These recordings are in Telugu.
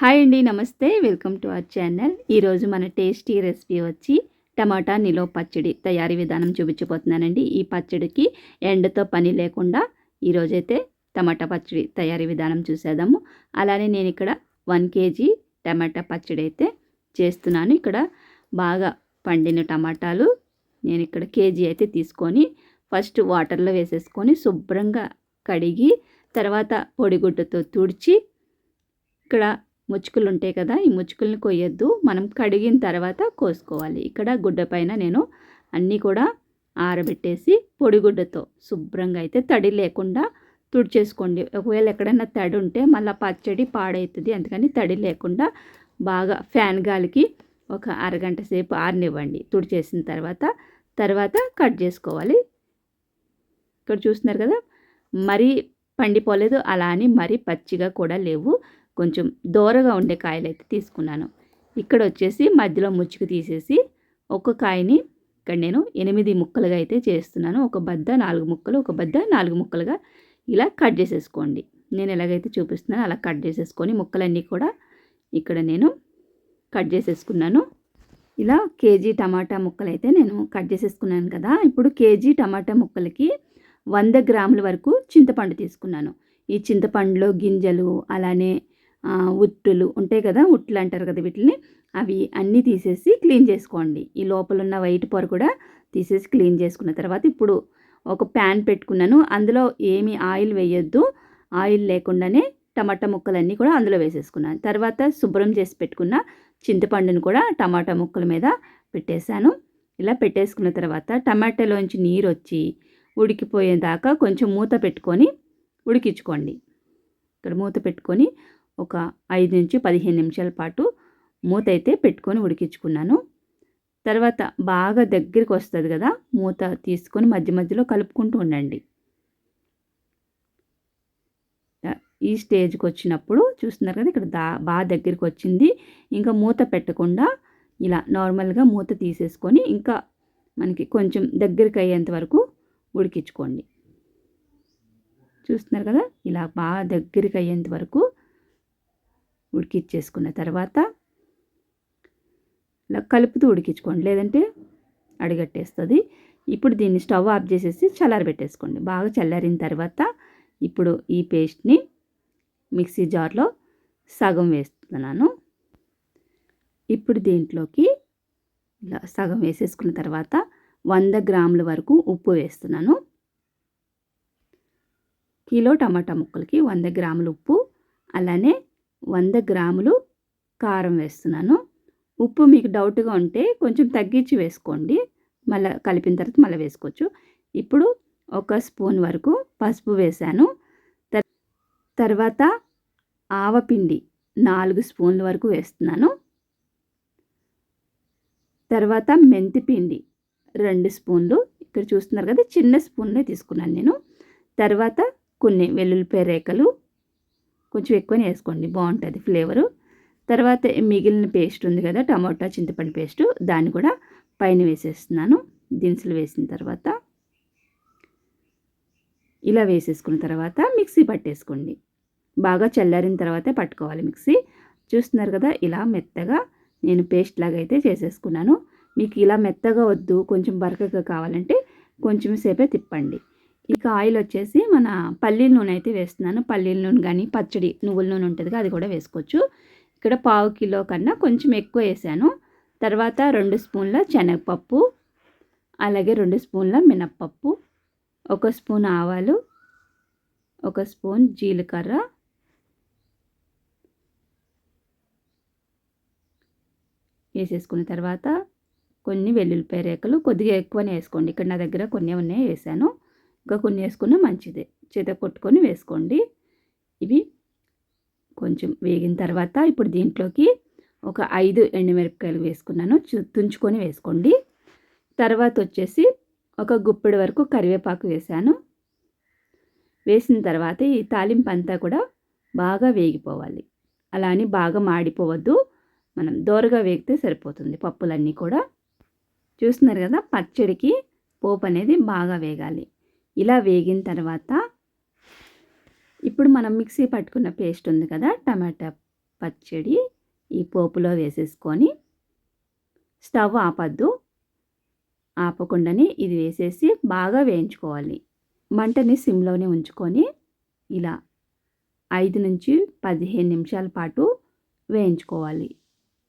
హాయ్ అండి నమస్తే. Welcome to our channel. ఈరోజు మన టేస్టీ రెసిపీ వచ్చి టమాటా నిలో పచ్చడి తయారీ విధానం చూపించబోతున్నానండి. ఈ పచ్చడికి ఎండతో పని లేకుండా ఈరోజైతే టమాటా పచ్చడి తయారీ విధానం చూసేద్దాము. అలానే నేను ఇక్కడ వన్ కేజీ టమాటా పచ్చడి అయితే చేస్తున్నాను. ఇక్కడ బాగా పండిన టమాటాలు నేను ఇక్కడ కేజీ అయితే తీసుకొని ఫస్ట్ వాటర్లో వేసేసుకొని శుభ్రంగా కడిగి తర్వాత పొడిగుడ్డతో తుడిచి ఇక్కడ ముచ్చుకులు ఉంటాయి కదా ఈ ముచ్చుకుల్ని కొయ్యొద్దు. మనం కడిగిన తర్వాత కోసుకోవాలి. ఇక్కడ గుడ్డ పైన నేను అన్నీ కూడా ఆరబెట్టేసి పొడిగుడ్డతో శుభ్రంగా అయితే తడి లేకుండా తుడిచేసుకోండి. ఒకవేళ ఎక్కడైనా తడి ఉంటే మళ్ళీ పచ్చడి పాడవుతుంది అందుకని తడి లేకుండా బాగా ఫ్యాన్ గాలికి ఒక అరగంట సేపు ఆరనివ్వండి. తుడిచేసిన తర్వాత తర్వాత కట్ చేసుకోవాలి. ఇక్కడ చూస్తున్నారు కదా మరీ పండిపోలేదు. అలా అని మరీ పచ్చిగా కూడా లేవు. కొంచెం దూరగా ఉండే కాయలు అయితే తీసుకున్నాను. ఇక్కడ వచ్చేసి మధ్యలో ముచ్చుకు తీసేసి ఒక కాయని ఇక్కడ నేను ఎనిమిది ముక్కలుగా అయితే చేస్తున్నాను. ఒక బద్ద నాలుగు ముక్కలు ఒక బద్ద నాలుగు ముక్కలుగా ఇలా కట్ చేసేసుకోండి. నేను ఎలాగైతే చూపిస్తున్నానో అలా కట్ చేసేసుకొని ముక్కలన్నీ కూడా ఇక్కడ నేను కట్ చేసేసుకున్నాను. ఇలా కేజీ టమాటా ముక్కలు అయితే నేను కట్ చేసేసుకున్నాను కదా. ఇప్పుడు కేజీ టమాటా ముక్కలకి వంద గ్రాముల వరకు చింతపండు తీసుకున్నాను. ఈ చింతపండులో గింజలు అలానే ఉట్టులు ఉంటాయి కదా ఉట్లు అంటారు కదా వీటిని అవి అన్నీ తీసేసి క్లీన్ చేసుకోండి. ఈ లోపల ఉన్న వైట్ పొర కూడా తీసేసి క్లీన్ చేసుకున్న తర్వాత ఇప్పుడు ఒక ప్యాన్ పెట్టుకున్నాను. అందులో ఏమి ఆయిల్ వేయొద్దు. ఆయిల్ లేకుండానే టమాటా ముక్కలన్నీ కూడా అందులో వేసేసుకున్నాను తర్వాత శుభ్రం చేసి పెట్టుకున్న చింతపండుని కూడా టమాటా ముక్కల మీద పెట్టేశాను. ఇలా పెట్టేసుకున్న తర్వాత టమాటాలోంచి నీరు వచ్చి ఉడికిపోయేదాకా కొంచెం మూత పెట్టుకొని ఉడికించుకోండి. ఇక్కడ మూత పెట్టుకొని ఒక ఐదు నుంచి పదిహేను నిమిషాల పాటు మూత అయితే పెట్టుకొని ఉడికించుకున్నాను. తర్వాత బాగా దగ్గరికి వస్తుంది కదా మూత తీసుకొని మధ్య మధ్యలో కలుపుకుంటూ ఉండండి. ఈ స్టేజ్కి వచ్చినప్పుడు చూస్తున్నారు కదా ఇక్కడ దా బాగా దగ్గరికి వచ్చింది. ఇంకా మూత పెట్టకుండా ఇలా నార్మల్గా మూత తీసేసుకొని ఇంకా మనకి కొంచెం దగ్గరికి అయ్యేంత వరకు ఉడికించుకోండి. చూస్తున్నారు కదా ఇలా బాగా దగ్గరికి అయ్యేంత వరకు ఉడికిచ్చేసుకున్న తర్వాత ఇలా కలుపుతూ ఉడికించుకోండి. లేదంటే అడిగట్టేస్తుంది. ఇప్పుడు దీన్ని స్టవ్ ఆఫ్ చేసేసి చల్లారబెట్టేసుకోండి. బాగా చల్లారిన తర్వాత ఇప్పుడు ఈ పేస్ట్ని మిక్సీ జార్లో సగం వేస్తున్నాను. ఇప్పుడు దీంట్లోకి ఇలా సగం వేసేసుకున్న తర్వాత వంద గ్రాముల వరకు ఉప్పు వేస్తున్నాను. కిలో టమాటా ముక్కలకి వంద గ్రాముల ఉప్పు అలానే వంద గ్రాములు కారం వేస్తున్నాను. ఉప్పు మీకు డౌట్గా ఉంటే కొంచెం తగ్గించి వేసుకోండి. మళ్ళీ కలిపిన తర్వాత మళ్ళీ వేసుకోవచ్చు. ఇప్పుడు ఒక స్పూన్ వరకు పసుపు వేశాను తర్వాత ఆవపిండి నాలుగు స్పూన్ల వరకు వేస్తున్నాను. తర్వాత మెంతిపిండి రెండు స్పూన్లు. ఇక్కడ చూస్తున్నారు కదా చిన్న స్పూన్లే తీసుకున్నాను నేను. తర్వాత కొన్ని వెల్లుల్లిపాయ రేఖలు కొంచెం ఎక్కువనే వేసుకోండి బాగుంటుంది ఫ్లేవరు. తర్వాత మిగిలిన పేస్ట్ ఉంది కదా టమాటా చింతపండు పేస్టు దాన్ని కూడా పైన వేసేస్తున్నాను. దినుసులు వేసిన తర్వాత ఇలా వేసేసుకున్న తర్వాత మిక్సీ పట్టేసుకోండి. బాగా చల్లారిన తర్వాతే పట్టుకోవాలి మిక్సీ. చూస్తున్నారు కదా ఇలా మెత్తగా నేను పేస్ట్ లాగా అయితే చేసేసుకున్నాను. మీకు ఇలా మెత్తగా వద్దు కొంచెం బరకగా కావాలంటే కొంచెం సేపే తిప్పండి. ఇక ఆయిల్ వచ్చేసి మన పల్లీల నూనె అయితే వేస్తున్నాను. పల్లీల నూనె కానీ పచ్చడి నువ్వుల నూనె ఉంటుంది అది కూడా వేసుకోవచ్చు. ఇక్కడ పావు కిలో కన్నా కొంచెం ఎక్కువ వేసాను. తర్వాత రెండు స్పూన్ల శనగపప్పు అలాగే రెండు స్పూన్ల మినప్పప్పు ఒక స్పూన్ ఆవాలు ఒక స్పూన్ జీలకర్ర వేసేసుకున్న తర్వాత కొన్ని వెల్లుల్లిపాయ రేకలు కొద్దిగా ఎక్కువనే వేసుకోండి. ఇక్కడ నా దగ్గర కొన్ని ఉన్నాయి వేసాను. ఇంకా కొన్ని వేసుకున్న మంచిదే. చేత కొట్టుకొని వేసుకోండి. ఇవి కొంచెం వేగిన తర్వాత ఇప్పుడు దీంట్లోకి ఒక ఐదు ఎండుమిరపకాయలు వేసుకున్నాను. తుంచుకొని వేసుకోండి. తర్వాత వచ్చేసి ఒక గుప్పెడు వరకు కరివేపాకు వేసాను. వేసిన తర్వాత ఈ తాలింపు అంతా కూడా బాగా వేగిపోవాలి. అలా అని బాగా మాడిపోవద్దు. మనం దోరగా వేగితే సరిపోతుంది పప్పులన్నీ కూడా. చూస్తున్నారు కదా పచ్చడికి పోపు అనేది బాగా వేగాలి. ఇలా వేగిన తర్వాత ఇప్పుడు మనం మిక్సీ పట్టుకున్న పేస్ట్ ఉంది కదా టమాటా పచ్చడి ఈ పోపులో వేసేసుకొని స్టవ్ ఆపద్దు. ఆపకుండానే ఇది వేసేసి బాగా వేయించుకోవాలి. మంటని సిమ్లోనే ఉంచుకొని ఇలా ఐదు నుంచి పదిహేను నిమిషాల పాటు వేయించుకోవాలి.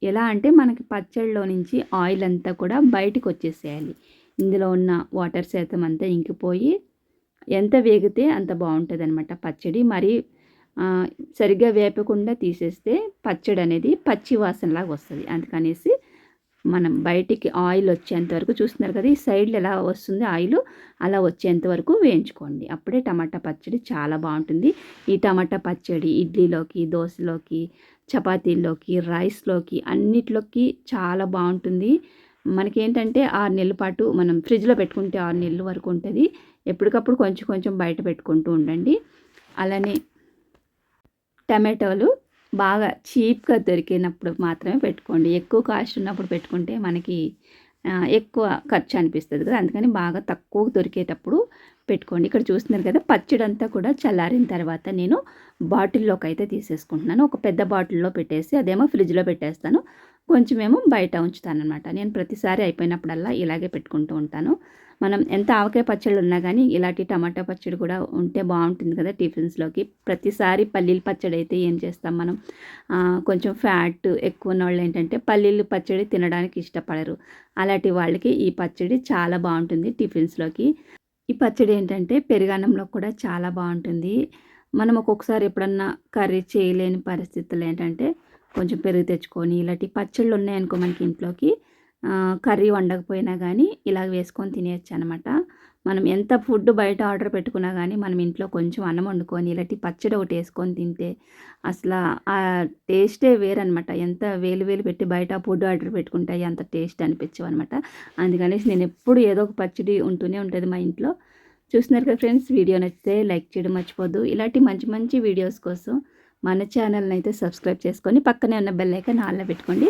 ఎలా అంటే మనకి పచ్చడిలో నుంచి ఆయిల్ అంతా కూడా బయటకు వచ్చేసేయాలి. ఇందులో ఉన్న వాటర్ శాతం అంతా ఇంకిపోయి ఎంత వేగితే అంత బాగుంటుంది అనమాట పచ్చడి. మరి సరిగ్గా వేపకుండా తీసేస్తే పచ్చడి అనేది పచ్చి వాసనలాగా వస్తుంది. అందుకనేసి మనం బయటికి ఆయిల్ వచ్చేంత వరకు చూస్తున్నారు కదా ఈ సైడ్లో ఎలా వస్తుంది ఆయిల్ అలా వచ్చేంత వరకు వేయించుకోండి. అప్పుడే టమాటా పచ్చడి చాలా బాగుంటుంది. ఈ టమాటా పచ్చడి ఇడ్లీలోకి దోశలోకి చపాతీల్లోకి రైస్లోకి అన్నిట్లోకి చాలా బాగుంటుంది. మనకేంటంటే ఆరు నెలల పాటు మనం ఫ్రిడ్జ్లో పెట్టుకుంటే ఆరు నెలల వరకు ఉంటుంది. ఎప్పటికప్పుడు కొంచెం కొంచెం బయట పెట్టుకుంటూ ఉండండి. అలానే టమాటోలు బాగా చీప్గా దొరికినప్పుడు మాత్రమే పెట్టుకోండి. ఎక్కువ కాస్ట్ ఉన్నప్పుడు పెట్టుకుంటే మనకి ఎక్కువ ఖర్చు అనిపిస్తుంది కదా. అందుకని బాగా తక్కువ దొరికేటప్పుడు పెట్టుకోండి. ఇక్కడ చూస్తున్నారు కదా పచ్చడి అంతా కూడా చల్లారిన తర్వాత నేను బాటిల్లోకి అయితే తీసేసుకుంటున్నాను. ఒక పెద్ద బాటిల్లో పెట్టేసి అదేమో ఫ్రిడ్జ్లో పెట్టేస్తాను. కొంచెమేమో బయట ఉంచుతాను అనమాట నేను ప్రతిసారి అయిపోయినప్పుడల్లా ఇలాగే పెట్టుకుంటూ ఉంటాను. మనం ఎంత ఆవకాయ పచ్చళ్ళు ఉన్నా కానీ ఇలాంటి టమాటా పచ్చడి కూడా ఉంటే బాగుంటుంది కదా టిఫిన్స్లోకి. ప్రతిసారి పల్లీలు పచ్చడి అయితే ఏం చేస్తాం మనం? కొంచెం ఫ్యాట్ ఎక్కువ ఉన్న వాళ్ళు ఏంటంటే పల్లీలు పచ్చడి తినడానికి ఇష్టపడరు. అలాంటి వాళ్ళకి ఈ పచ్చడి చాలా బాగుంటుంది టిఫిన్స్లోకి. ఈ పచ్చడి ఏంటంటే పెరుగన్నంలో కూడా చాలా బాగుంటుంది. మనం ఒక్కొక్కసారి ఎప్పుడన్నా కర్రీ చేయలేని పరిస్థితులు ఏంటంటే కొంచెం పెరుగు తెచ్చుకొని ఇలాంటి పచ్చళ్ళు ఉన్నాయనుకో మనకి ఇంట్లోకి కర్రీ వండకపోయినా కానీ ఇలా వేసుకొని తినేయచ్చు అనమాట మనం ఎంత ఫుడ్ బయట ఆర్డర్ పెట్టుకున్నా కానీ మనం ఇంట్లో కొంచెం అన్నం వండుకొని ఇలాంటి పచ్చడి ఒకటి వేసుకొని తింటే అసలు ఆ టేస్టే వేరనమాట. ఎంత వేలు వేలు పెట్టి బయట ఫుడ్ ఆర్డర్ పెట్టుకుంటే అంత టేస్ట్ అనిపించవు అనమాట అందుకనేసి నేను ఎప్పుడు ఏదో ఒక పచ్చడి ఉంటూనే ఉంటుంది మా ఇంట్లో. చూస్తున్నారు కదా ఫ్రెండ్స్ వీడియో నచ్చితే లైక్ చేయడం మర్చిపోద్దు. ఇలాంటి మంచి మంచి వీడియోస్ కోసం మన ఛానల్ని అయితే సబ్స్క్రైబ్ చేసుకొని పక్కనే ఉన్న బెల్ ఐకాన్ పెట్టుకోండి.